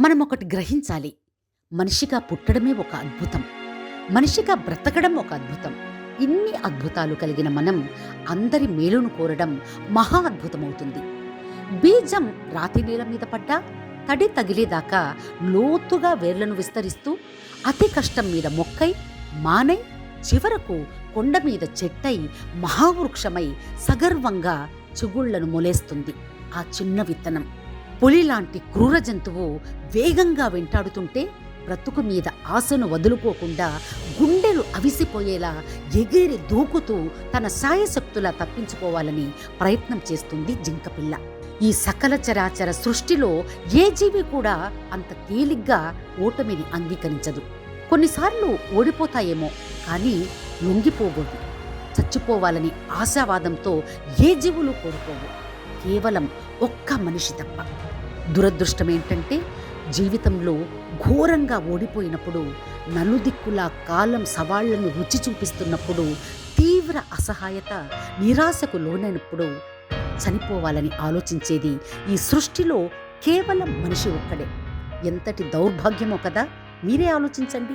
మనం ఒకటి గ్రహించాలి. మనిషిగా పుట్టడమే ఒక అద్భుతం. మనిషిగా బ్రతకడం ఒక అద్భుతం. ఇన్ని అద్భుతాలు కలిగిన మనం అందరి మేలును కోరడం మహా అద్భుతమవుతుంది. బీజం రాతి నేల మీద పడ్డా తడి తగిలేదాకా లోతుగా వేర్లను విస్తరిస్తూ అతి కష్టం మీద మొక్కై మానై చివరకు కొండ మీద చెట్టై మహావృక్షమై సగర్వంగా చిగుళ్ళను మొలేస్తుంది. ఆ చిన్న విత్తనం. పులి లాంటి క్రూర జంతువు వేగంగా వెంటాడుతుంటే బ్రతుకు మీద ఆశను వదులుకోకుండా గుండెలు అవిసిపోయేలా ఎగిరి దూకుతూ తన సాయశక్తులా తప్పించుకోవాలని ప్రయత్నం చేస్తుంది జింకపిల్ల. ఈ సకల చరాచర సృష్టిలో ఏ జీవి కూడా అంత తేలిగ్గా ఓటమిని అంగీకరించదు. కొన్నిసార్లు ఓడిపోతాయేమో కానీ లొంగిపోబోదు చచ్చిపోవాలని ఆశావాదంతో ఏ జీవులు కోరుకోవు కేవలం ఒక్క మనిషి తప్ప. దురదృష్టం ఏంటంటే జీవితంలో ఘోరంగా ఓడిపోయినప్పుడు నలుదిక్కులా కాలం సవాళ్ళను రుచి చూపిస్తున్నప్పుడు తీవ్ర అసహాయత నిరాశకు లోనైనప్పుడు చనిపోవాలని ఆలోచించేది ఈ సృష్టిలో కేవలం మనిషి ఒక్కడే. ఎంతటి దౌర్భాగ్యమో కదా మీరే ఆలోచించండి.